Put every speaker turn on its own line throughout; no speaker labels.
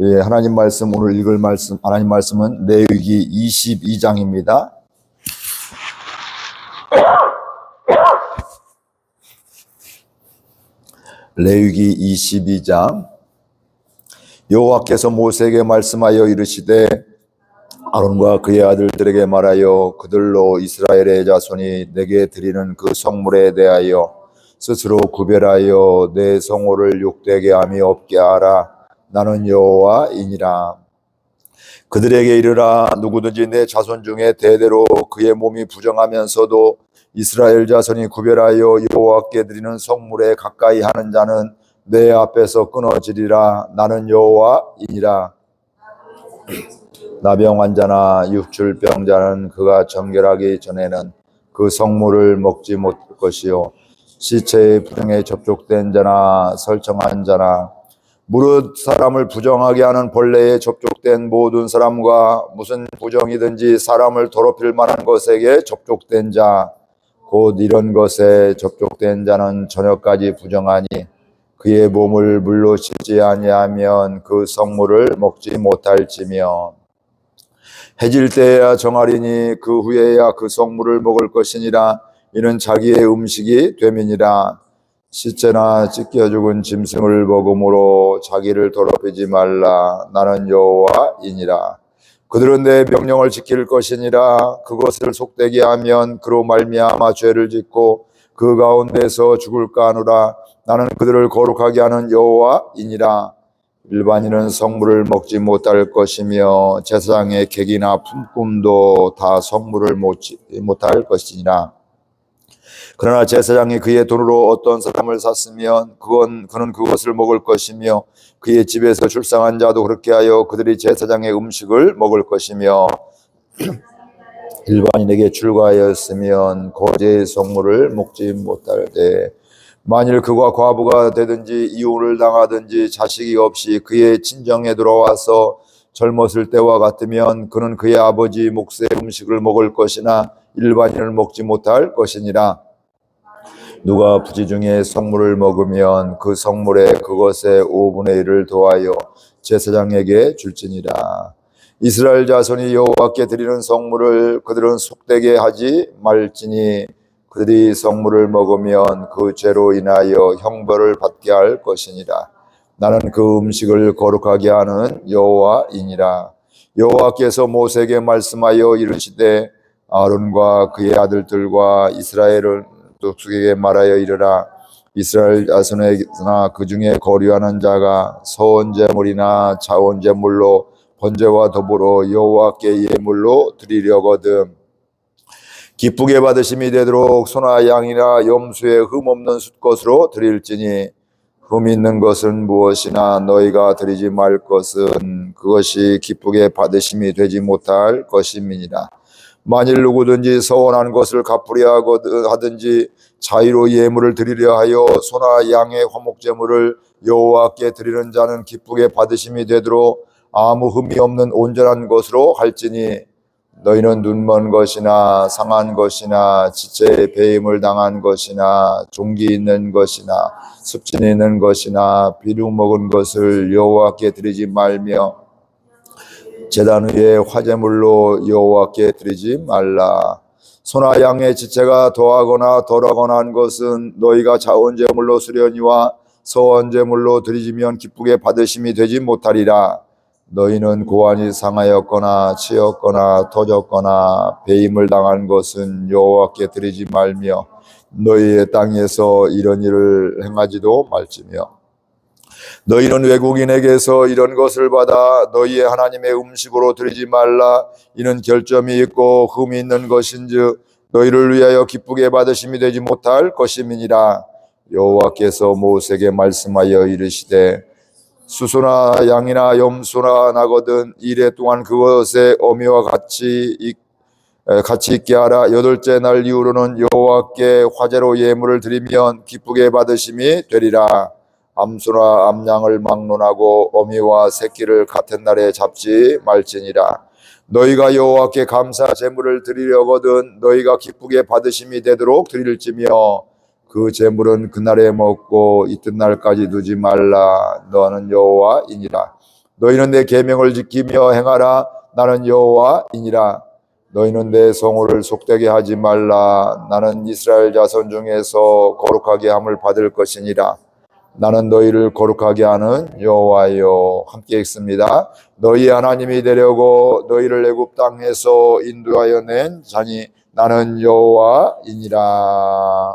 예, 하나님 말씀 오늘 읽을 말씀 하나님 말씀은 레위기 22장입니다. 레위기 22장 여호와께서 모세에게 말씀하여 이르시되 아론과 그의 아들들에게 말하여 그들로 이스라엘의 자손이 내게 드리는 그 성물에 대하여 스스로 구별하여 내 성호를 욕되게 함이 없게 하라 나는 여호와이니라. 그들에게 이르라 누구든지 내 자손 중에 대대로 그의 몸이 부정하면서도 이스라엘 자손이 구별하여 여호와께 드리는 성물에 가까이 하는 자는 내 앞에서 끊어지리라. 나는 여호와이니라. 나병 환자나 육출병자는 그가 정결하기 전에는 그 성물을 먹지 못할 것이요. 시체의 부정에 접촉된 자나 설정한 자나 무릇 사람을 부정하게 하는 벌레에 접촉된 모든 사람과 무슨 부정이든지 사람을 더럽힐 만한 것에게 접촉된 자 곧 이런 것에 접촉된 자는 저녁까지 부정하니 그의 몸을 물로 씻지 아니하면 그 성물을 먹지 못할지며. 해질 때야 정하리니 그 후에야 그 성물을 먹을 것이니라. 이는 자기의 음식이 되민이라 시체나 찢겨 죽은 짐승을 먹음으로 자기를 더럽히지 말라. 나는 여호와이니라. 그들은 내 명령을 지킬 것이니라. 그것을 속되게 하면 그로 말미암아 죄를 짓고 그 가운데서 죽을까 하노라. 나는 그들을 거룩하게 하는 여호와이니라. 일반인은 성물을 먹지 못할 것이며 제사장의 객이나 품꿈도 다 성물을 못할 것이니라 그러나 제사장이 그의 돈으로 어떤 사람을 샀으면 그건 그는 그것을 먹을 것이며 그의 집에서 출상한 자도 그렇게 하여 그들이 제사장의 음식을 먹을 것이며 일반인에게 출가하였으면 거제의 성물을 먹지 못할 때 만일 그가 과부가 되든지 이혼을 당하든지 자식이 없이 그의 친정에 들어와서 젊었을 때와 같으면 그는 그의 아버지 몫의 음식을 먹을 것이나 일반인을 먹지 못할 것이니라 누가 부지 중에 성물을 먹으면 그 성물에 그것의 5분의 1을 더하여 제사장에게 줄지니라. 이스라엘 자손이 여호와께 드리는 성물을 그들은 속되게 하지 말지니 그들이 성물을 먹으면 그 죄로 인하여 형벌을 받게 할 것이니라. 나는 그 음식을 거룩하게 하는 여호와이니라. 여호와께서 모세에게 말씀하여 이르시되 아론과 그의 아들들과 이스라엘을 독수에게 말하여 이르라 이스라엘 자손에게나 그 중에 거류하는 자가 서원제물이나 자원제물로 번제와 더불어 여호와께 예물로 드리려거든 기쁘게 받으심이 되도록 소나 양이나 염소의 흠 없는 숫것으로 드릴지니 흠 있는 것은 무엇이나 너희가 드리지 말 것은 그것이 기쁘게 받으심이 되지 못할 것임이니라. 만일 누구든지 서원한 것을 갚으려 하든지 자유로 예물을 드리려 하여 소나 양의 화목제물을 여호와께 드리는 자는 기쁘게 받으심이 되도록 아무 흠이 없는 온전한 것으로 할지니 너희는 눈먼 것이나 상한 것이나 지체에 배임을 당한 것이나 종기 있는 것이나 습진 있는 것이나 비룩 먹은 것을 여호와께 드리지 말며 제단 위에 화제물로 여호와께 드리지 말라. 소나 양의 지체가 더하거나 덜하거나 한 것은 너희가 자원제물로 수련이와 서원제물로 드리지면 기쁘게 받으심이 되지 못하리라. 너희는 고안이 상하였거나 치였거나 터졌거나 배임을 당한 것은 여호와께 드리지 말며 너희의 땅에서 이런 일을 행하지도 말지며. 너희는 외국인에게서 이런 것을 받아 너희의 하나님의 음식으로 드리지 말라. 이는 결점이 있고 흠이 있는 것인즉 너희를 위하여 기쁘게 받으심이 되지 못할 것임이니라. 여호와께서 모세에게 말씀하여 이르시되 수소나 양이나 염소나 나거든 이래 동안 그것의 어미와 같이 있- 에, 같이 있게 하라 여덟째 날 이후로는 여호와께 화제로 예물을 드리면 기쁘게 받으심이 되리라 암소나 암양을 막론하고 어미와 새끼를 같은 날에 잡지 말지니라. 너희가 여호와께 감사 제물을 드리려거든 너희가 기쁘게 받으심이 되도록 드릴지며 그 제물은 그날에 먹고 이튿날까지 두지 말라. 너는 여호와이니라. 너희는 내 계명을 지키며 행하라 나는 여호와이니라 너희는 내 성호를 속되게 하지 말라 나는 이스라엘 자손 중에서 거룩하게 함을 받을 것이니라 나는 너희를 거룩하게 하는 여호와여 함께 읽습니다. 너희 하나님이 되려고 너희를 애굽 땅에서 인도하여 낸 자니 나는 여호와이니라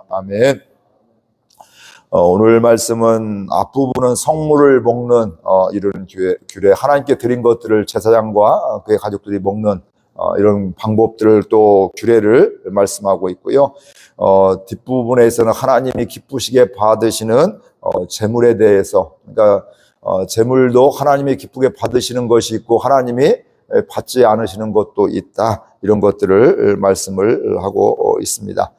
아멘. 어, 오늘 말씀은 앞부분은 성물을 먹는 어, 이런 규례, 규례, 하나님께 드린 것들을 제사장과 그의 가족들이 먹는 어, 이런 방법들을 또 규례를 말씀하고 있고요. 어, 뒷부분에서는 하나님이 기쁘시게 받으시는 어, 재물에 대해서, 그러니까 어, 재물도 하나님이 기쁘게 받으시는 것이 있고 하나님이 받지 않으시는 것도 있다. 이런 것들을 말씀을 하고 어, 있습니다.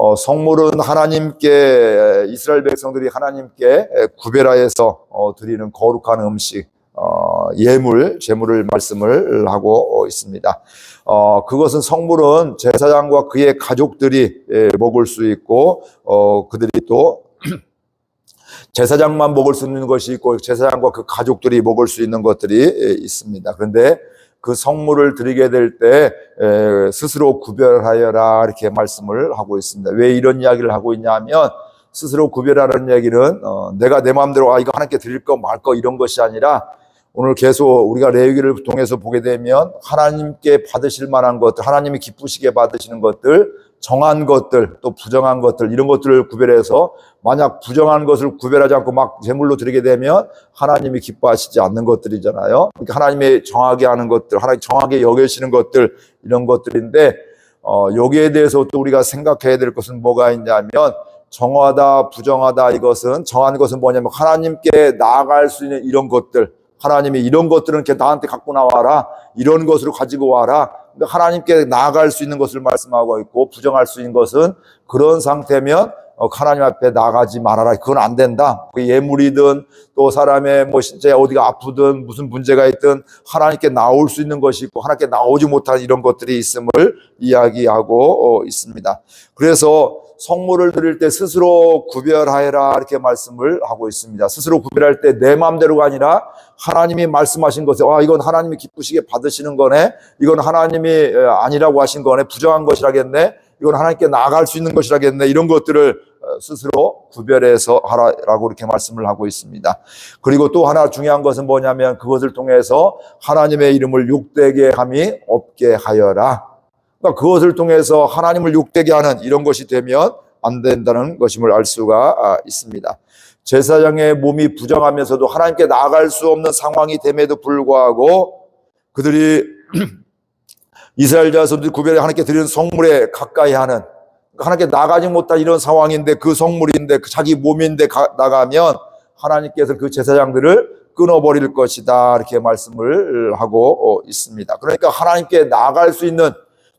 어, 성물은 하나님께 이스라엘 백성들이 하나님께 구별하여서 어, 드리는 거룩한 음식, 어, 예물, 제물을 말씀을 하고 있습니다. 어, 그것은 성물은 제사장과 그의 가족들이 예, 먹을 수 있고 어, 그들이 또 제사장만 먹을 수 있는 것이 있고 제사장과 그 가족들이 먹을 수 있는 것들이 예, 있습니다. 그런데 그 성물을 드리게 될 때 스스로 구별하여라 이렇게 말씀을 하고 있습니다. 왜 이런 이야기를 하고 있냐면 스스로 구별하라는 얘기는 어, 내가 내 마음대로 아 이거 하나님께 드릴 거 말 거 이런 것이 아니라 오늘 계속 우리가 레위기를 통해서 보게 되면 하나님께 받으실 만한 것들, 하나님이 기쁘시게 받으시는 것들, 정한 것들, 또 부정한 것들 이런 것들을 구별해서 만약 부정한 것을 구별하지 않고 막 제물로 드리게 되면 하나님이 기뻐하시지 않는 것들이잖아요. 그러니까 하나님이 정하게 하는 것들, 하나님 정하게 여기시는 것들 이런 것들인데 어, 여기에 대해서 또 우리가 생각해야 될 것은 뭐가 있냐면 정하다, 부정하다 이것은 정한 것은 뭐냐면 하나님께 나아갈 수 있는 이런 것들, 하나님이 이런 것들은 이렇게 나한테 갖고 나와라, 이런 것으로 가지고 와라. 하나님께 나아갈 수 있는 것을 말씀하고 있고 부정할 수 있는 것은 그런 상태면 어, 하나님 앞에 나가지 말아라. 그건 안 된다. 그 예물이든 또 사람의 뭐 진짜 어디가 아프든 무슨 문제가 있든 하나님께 나올 수 있는 것이 있고 하나님께 나오지 못한 이런 것들이 있음을 이야기하고 어, 있습니다. 그래서 성물을 드릴 때 스스로 구별하여라 이렇게 말씀을 하고 있습니다. 스스로 구별할 때 내 마음대로가 아니라 하나님이 말씀하신 것에 아 이건 하나님이 기쁘시게 받으시는 거네. 이건 하나님이 아니라고 하신 거네. 부정한 것이라겠네. 이건 하나님께 나아갈 수 있는 것이라겠네. 이런 것들을 어, 스스로 구별해서 하라라고 이렇게 말씀을 하고 있습니다. 그리고 또 하나 중요한 것은 뭐냐면 그것을 통해서 하나님의 이름을 욕되게 함이 없게 하여라. 그러니까 그것을 통해서 하나님을 욕되게 하는 이런 것이 되면 안 된다는 것임을 알 수가 아, 있습니다. 제사장의 몸이 부정하면서도 하나님께 나아갈 수 없는 상황이 됨에도 불구하고 그들이 이스라엘 자손들이 구별해 하나님께 드리는 성물에 가까이 하는 하나님께 나가지 못한 이런 상황인데 그 성물인데 그 자기 몸인데 가, 나가면 하나님께서 그 제사장들을 끊어버릴 것이다 이렇게 말씀을 하고 있습니다. 그러니까 하나님께 나갈 수 있는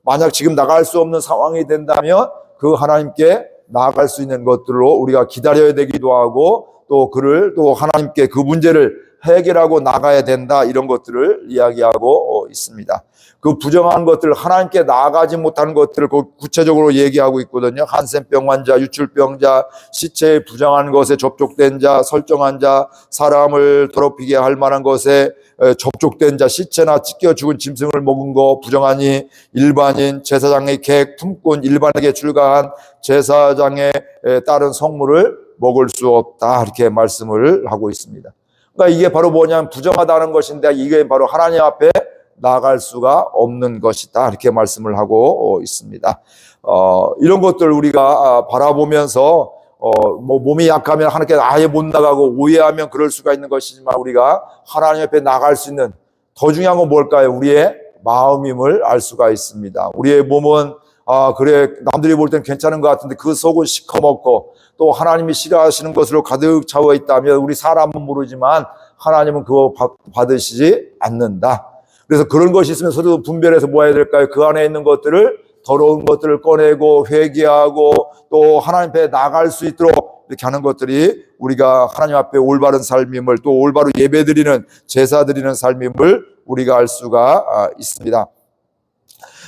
만약 지금 나갈 수 없는 상황이 된다면 그 하나님께 나아갈 수 있는 것들로 우리가 기다려야 되기도 하고 또 그를 또 하나님께 그 문제를 해결하고 나가야 된다 이런 것들을 이야기하고 있습니다. 그 부정한 것들 하나님께 나아가지 못하는 것들을 구체적으로 얘기하고 있거든요. 한센병 환자, 유출병자, 시체에 부정한 것에 접촉된 자, 설정한 자, 사람을 더럽히게 할 만한 것에 접촉된 자, 시체나 찢겨 죽은 짐승을 먹은 거 부정하니 일반인 제사장의 객 품꾼 일반에게 출가한 제사장에 따른 성물을 먹을 수 없다 이렇게 말씀을 하고 있습니다. 그러니까 이게 바로 뭐냐면 부정하다는 것인데 이게 바로 하나님 앞에 나갈 수가 없는 것이다. 이렇게 말씀을 하고 어, 있습니다. 어, 이런 것들 우리가 아, 바라보면서 어, 뭐 몸이 약하면 하나님께 아예 못 나가고 오해하면 그럴 수가 있는 것이지만 우리가 하나님 앞에 나갈 수 있는 더 중요한 건 뭘까요? 우리의 마음임을 알 수가 있습니다. 우리의 몸은 아 그래 남들이 볼 땐 괜찮은 것 같은데 그 속은 시커멓고 또 하나님이 싫어하시는 것으로 가득 차워 있다면 우리 사람은 모르지만 하나님은 그거 받으시지 않는다. 그래서 그런 것이 있으면 서로 분별해서 뭐 해야 될까요? 그 안에 있는 것들을 더러운 것들을 꺼내고 회개하고 또 하나님 앞에 나갈 수 있도록 이렇게 하는 것들이 우리가 하나님 앞에 올바른 삶임을 또 올바로 예배드리는 제사 드리는 삶임을 우리가 알 수가 아, 있습니다.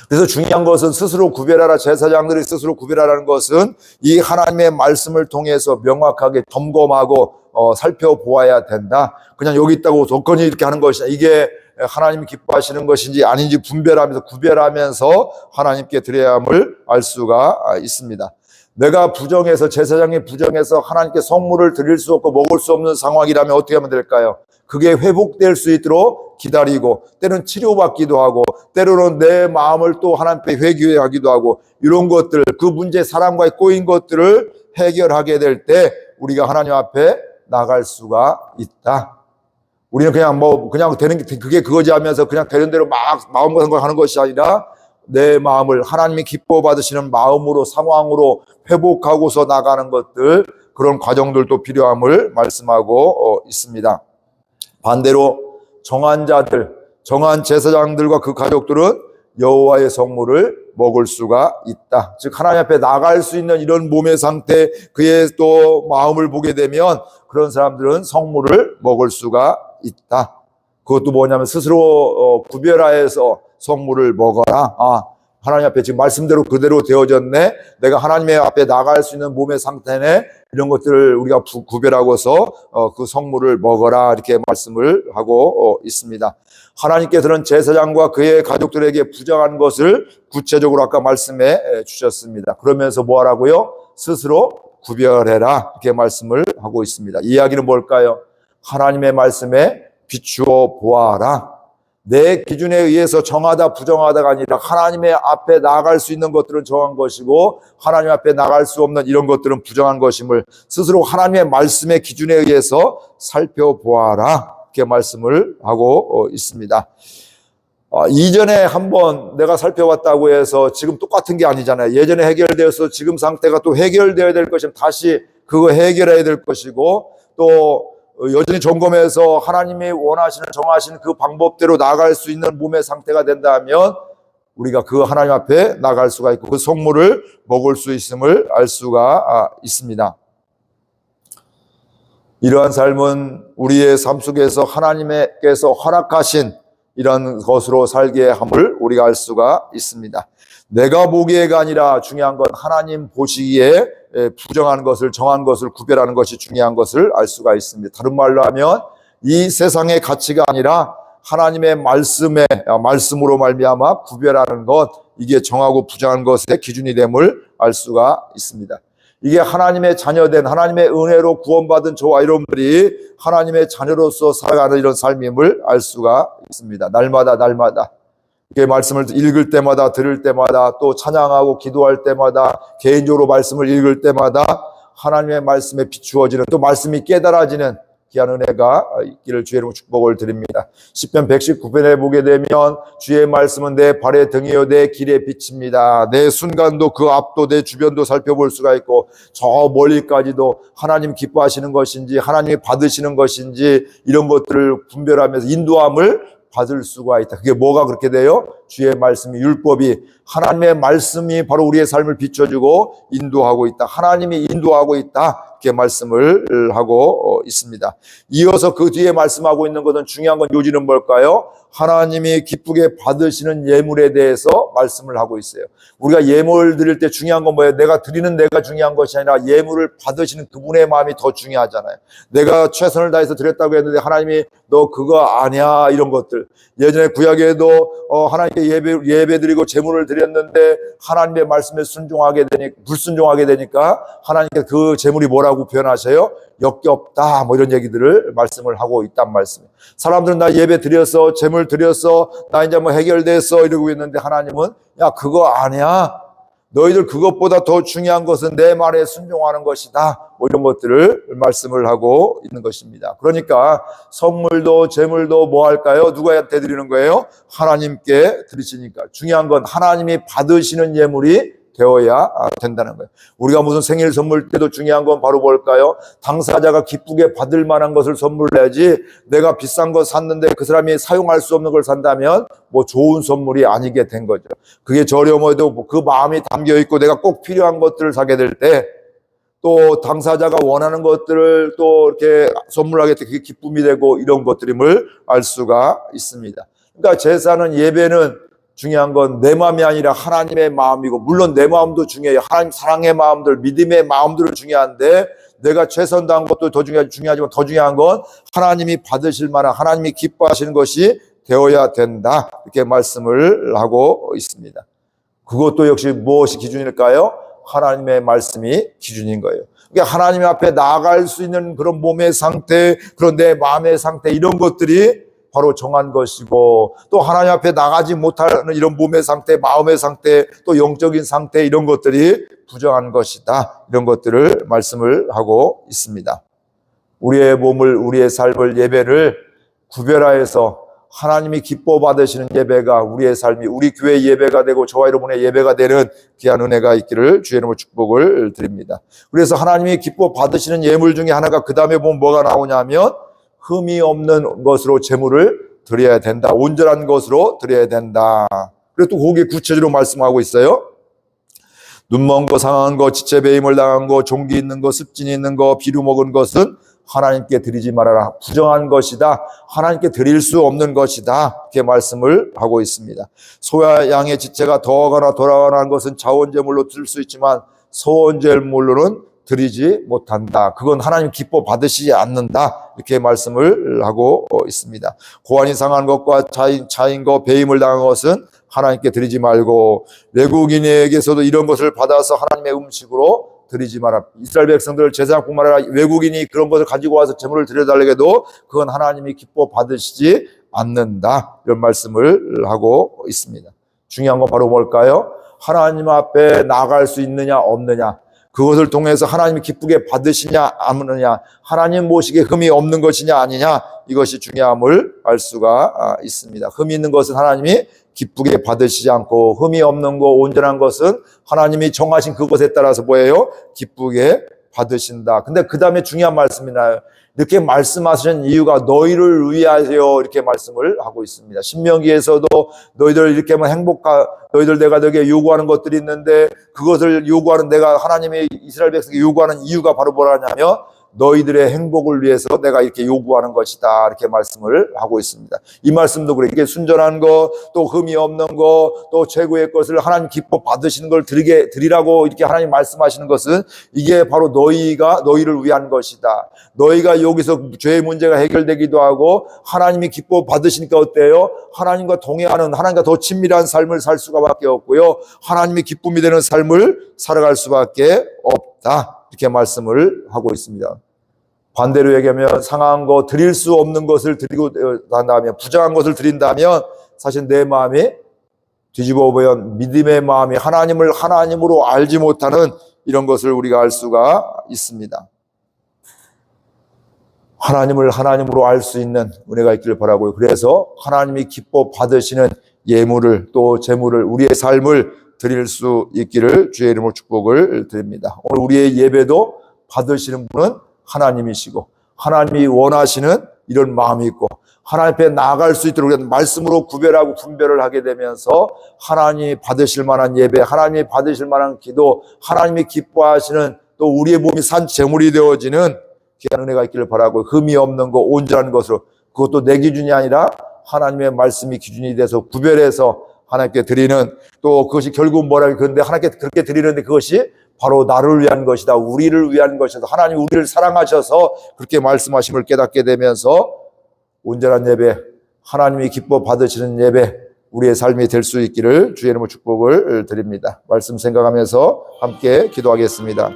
그래서 중요한 것은 스스로 구별하라 제사장들이 스스로 구별하라는 것은 이 하나님의 말씀을 통해서 명확하게 점검하고 어, 살펴보아야 된다. 그냥 여기 있다고 조건이 이렇게 하는 것이냐 이게 하나님이 기뻐하시는 것인지 아닌지 분별하면서 구별하면서 하나님께 드려야 함을 알 수가 있습니다. 내가 부정해서 제사장이 부정해서 하나님께 성물을 드릴 수 없고 먹을 수 없는 상황이라면 어떻게 하면 될까요? 그게 회복될 수 있도록 기다리고 때로는 치료받기도 하고 때로는 내 마음을 또 하나님께 회개하기도 하고 이런 것들 그 문제 사람과의 꼬인 것들을 해결하게 될 때 우리가 하나님 앞에 나갈 수가 있다. 우리는 그냥 뭐 그냥 되는 게 그게 그거지 하면서 그냥 되는 대로 막 마음과 생각하는 것이 아니라 내 마음을 하나님이 기뻐 받으시는 마음으로 상황으로 회복하고서 나가는 것들 그런 과정들도 필요함을 말씀하고 어, 있습니다. 반대로 정한 자들, 정한 제사장들과 그 가족들은 여호와의 성물을 먹을 수가 있다. 즉 하나님 앞에 나갈 수 있는 이런 몸의 상태, 그의 또 마음을 보게 되면 그런 사람들은 성물을 먹을 수가 있다. 그것도 뭐냐면 스스로 어, 구별하여서 성물을 먹어라. 아, 하나님 앞에 지금 말씀대로 그대로 되어졌네. 내가 하나님의 앞에 나갈 수 있는 몸의 상태네. 이런 것들을 우리가 부- 구별하고서 어, 그 성물을 먹어라 이렇게 말씀을 하고 어, 있습니다. 하나님께서는 제사장과 그의 가족들에게 부정한 것을 구체적으로 아까 말씀해 에, 주셨습니다. 그러면서 뭐 하라고요? 스스로 구별해라 이렇게 말씀을 하고 있습니다. 이 이야기는 뭘까요? 하나님의 말씀에 비추어 보아라. 내 기준에 의해서 정하다 부정하다가 아니라 하나님의 앞에 나갈 수 있는 것들은 정한 것이고 하나님 앞에 나갈 수 없는 이런 것들은 부정한 것임을 스스로 하나님의 말씀의 기준에 의해서 살펴보아라 이렇게 말씀을 하고 어, 있습니다. 어, 이전에 한번 내가 살펴봤다고 해서 지금 똑같은 게 아니잖아요. 예전에 해결되어서 지금 상태가 또 해결되어야 될 것이면 다시 그거 해결해야 될 것이고 또 어, 여전히 점검해서 하나님이 원하시는 정하시는 그 방법대로 나아갈 수 있는 몸의 상태가 된다면 우리가 그 하나님 앞에 나갈 수가 있고 그 성물을 먹을 수 있음을 알 수가 아, 있습니다. 이러한 삶은 우리의 삶 속에서 하나님께서 허락하신 이런 것으로 살게 함을 우리가 알 수가 있습니다. 내가 보기에가 아니라 중요한 건 하나님 보시기에 에, 부정한 것을 정한 것을 구별하는 것이 중요한 것을 알 수가 있습니다. 다른 말로 하면 이 세상의 가치가 아니라 하나님의 말씀에 아, 말씀으로 말미암아 구별하는 것 이게 정하고 부정한 것의 기준이 됨을 알 수가 있습니다. 이게 하나님의 자녀된 하나님의 은혜로 구원받은 저와 여러분들이 하나님의 자녀로서 살아가는 이런 삶임을 알 수가 있습니다. 날마다 날마다 말씀을 읽을 때마다 들을 때마다 또 찬양하고 기도할 때마다 개인적으로 말씀을 읽을 때마다 하나님의 말씀에 비추어지는 또 말씀이 깨달아지는 귀한 은혜가 있기를 주의 이름으로 축복을 드립니다. 10편 119편에 보게 되면 주의 말씀은 내 발의 등이요 내 길의 빛입니다. 내 순간도 그 앞도 내 주변도 살펴볼 수가 있고 저 멀리까지도 하나님 기뻐하시는 것인지 하나님이 받으시는 것인지 이런 것들을 분별하면서 인도함을 받을 수가 있다. 그게 뭐가 그렇게 돼요? 주의 말씀이 율법이 하나님의 말씀이 바로 우리의 삶을 비춰주고 인도하고 있다. 하나님이 인도하고 있다. 이렇게 말씀을 하고 어, 있습니다. 이어서 그 뒤에 말씀하고 있는 것은 중요한 건 요지는 뭘까요? 하나님이 기쁘게 받으시는 예물에 대해서 말씀을 하고 있어요. 우리가 예물 드릴 때 중요한 건 뭐예요? 내가 드리는 내가 중요한 것이 아니라 예물을 받으시는 그분의 마음이 더 중요하잖아요. 내가 최선을 다해서 드렸다고 했는데 하나님이 너 그거 아니야 이런 것들. 예전에 구약에도 어, 하나님께 예배 예배 드리고 제물을 드렸는데 하나님의 말씀에 순종하게 되니 불순종하게 되니까 하나님께 그 제물이 뭐라고 표현하세요? 역겹다 뭐 이런 얘기들을 말씀을 하고 있단 말씀. 사람들은 나 예배 드렸어, 제물 드렸어, 나 이제 뭐 해결됐어 이러고 있는데 하나님은 야 그거 아니야. 너희들 그것보다 더 중요한 것은 내 말에 순종하는 것이다. 뭐 이런 것들을 말씀을 하고 있는 것입니다. 그러니까 선물도 재물도 뭐 할까요? 누구한테 드리는 거예요? 하나님께 드리시니까 중요한 건 하나님이 받으시는 예물이 되어야 된다는 거예요. 우리가 무슨 생일 선물 때도 중요한 건 바로 뭘까요? 당사자가 기쁘게 받을 만한 것을 선물해야지 내가 비싼 거 샀는데 그 사람이 사용할 수 없는 걸 산다면 뭐 좋은 선물이 아니게 된 거죠. 그게 저렴해도 그 마음이 담겨 있고 내가 꼭 필요한 것들을 사게 될 때 또 당사자가 원하는 것들을 또 이렇게 선물하게 돼 그게 기쁨이 되고 이런 것들임을 알 수가 있습니다. 그러니까 제사는 예배는 중요한 건 내 마음이 아니라 하나님의 마음이고 물론 내 마음도 중요해요. 하나님 사랑의 마음들, 믿음의 마음들은 중요한데 내가 최선 다한 것도 더 중요하, 중요하지만 더 중요한 건 하나님이 받으실 만한 하나님이 기뻐하시는 것이 되어야 된다. 이렇게 말씀을 하고 있습니다. 그것도 역시 무엇이 기준일까요? 하나님의 말씀이 기준인 거예요. 그러니까 하나님 앞에 나아갈 수 있는 그런 몸의 상태, 그런 내 마음의 상태 이런 것들이 바로 정한 것이고 또 하나님 앞에 나가지 못하는 이런 몸의 상태, 마음의 상태, 또 영적인 상태 이런 것들이 부정한 것이다. 이런 것들을 말씀을 하고 있습니다. 우리의 몸을, 우리의 삶을, 예배를 구별하여서 하나님이 기뻐 받으시는 예배가 우리의 삶이 우리 교회 예배가 되고 저와 여러분의 예배가 되는 귀한 은혜가 있기를 주의 이름으로 축복을 드립니다. 그래서 하나님이 기뻐 받으시는 예물 중에 하나가 그 다음에 보면 뭐가 나오냐면 흠이 없는 것으로 제물을 드려야 된다. 온전한 것으로 드려야 된다. 그리고 또 거기에 구체적으로 말씀하고 있어요. 눈먼 거, 상한 거, 지체 배임을 당한 거, 종기 있는 거, 습진이 있는 거, 비루 먹은 것은 하나님께 드리지 말아라. 부정한 것이다. 하나님께 드릴 수 없는 것이다. 이렇게 말씀을 하고 있습니다. 소야 양의 지체가 더하거나 돌아가나 한 것은 자원제물로 드릴 수 있지만 소원제물로는 드리지 못한다. 그건 하나님 기뻐 받으시지 않는다. 이렇게 말씀을 하고 있습니다. 고안이 상한 것과 차인, 차인 것, 배임을 당한 것은 하나님께 드리지 말고 외국인에게서도 이런 것을 받아서 하나님의 음식으로 드리지 마라. 이스라엘 백성들 제사뿐만 아니라 외국인이 그런 것을 가지고 와서 제물을 드려달라고 해도 그건 하나님이 기뻐 받으시지 않는다. 이런 말씀을 하고 있습니다. 중요한 건 바로 뭘까요? 하나님 앞에 나갈 수 있느냐 없느냐. 그것을 통해서 하나님이 기쁘게 받으시냐 아느냐 하나님 모시기에 흠이 없는 것이냐 아니냐 이것이 중요함을 알 수가 있습니다. 흠이 있는 것은 하나님이 기쁘게 받으시지 않고 흠이 없는 거 온전한 것은 하나님이 정하신 그것에 따라서 뭐예요? 기쁘게 받으신다. 근데 그 다음에 중요한 말씀이 나요. 이렇게 말씀하시는 이유가 너희를 위하여 이렇게 말씀을 하고 있습니다. 신명기에서도 너희들 이렇게만 행복하, 너희들 내가 너에게 요구하는 것들이 있는데 그것을 요구하는 내가 하나님의 이스라엘 백성에게 요구하는 이유가 바로 뭐라냐면 너희들의 행복을 위해서 내가 이렇게 요구하는 것이다. 이렇게 말씀을 하고 있습니다. 이 말씀도 그래. 이게 순전한 거, 또 흠이 없는 거, 또 최고의 것을 하나님 기뻐 받으시는 걸 드리게, 드리라고 이렇게 하나님 말씀하시는 것은 이게 바로 너희가, 너희를 위한 것이다. 너희가 여기서 죄의 문제가 해결되기도 하고 하나님이 기뻐 받으시니까 어때요? 하나님과 동행하는, 하나님과 더 친밀한 삶을 살 수밖에 없고요. 하나님이 기쁨이 되는 삶을 살아갈 수밖에 없다. 이렇게 말씀을 하고 있습니다. 반대로 얘기하면 상한 거 드릴 수 없는 것을 드리고 난다면 부정한 것을 드린다면 사실 내 마음이 뒤집어 보면 믿음의 마음이 하나님을 하나님으로 알지 못하는 이런 것을 우리가 알 수가 있습니다. 하나님을 하나님으로 알 수 있는 은혜가 있기를 바라고요. 그래서 하나님이 기뻐 받으시는 예물을 또 재물을 우리의 삶을 드릴 수 있기를 주의 이름으로 축복을 드립니다. 오늘 우리의 예배도 받으시는 분은 하나님이시고 하나님이 원하시는 이런 마음이 있고 하나님 앞에 나아갈 수 있도록 말씀으로 구별하고 분별을 하게 되면서 하나님이 받으실 만한 예배, 하나님이 받으실 만한 기도, 하나님이 기뻐하시는 또 우리의 몸이 산 제물이 되어지는 귀한 은혜가 있기를 바라고 흠이 없는 거 온전한 것으로 그것도 내 기준이 아니라 하나님의 말씀이 기준이 돼서 구별해서 하나님께 드리는 또 그것이 결국 뭐라 그런데 하나님께 그렇게 드리는데 그것이 바로 나를 위한 것이다. 우리를 위한 것이다. 하나님 우리를 사랑하셔서 그렇게 말씀하심을 깨닫게 되면서 온전한 예배, 하나님이 기뻐 받으시는 예배, 우리의 삶이 될 수 있기를 주의 이름으로 축복을 드립니다. 말씀 생각하면서 함께 기도하겠습니다.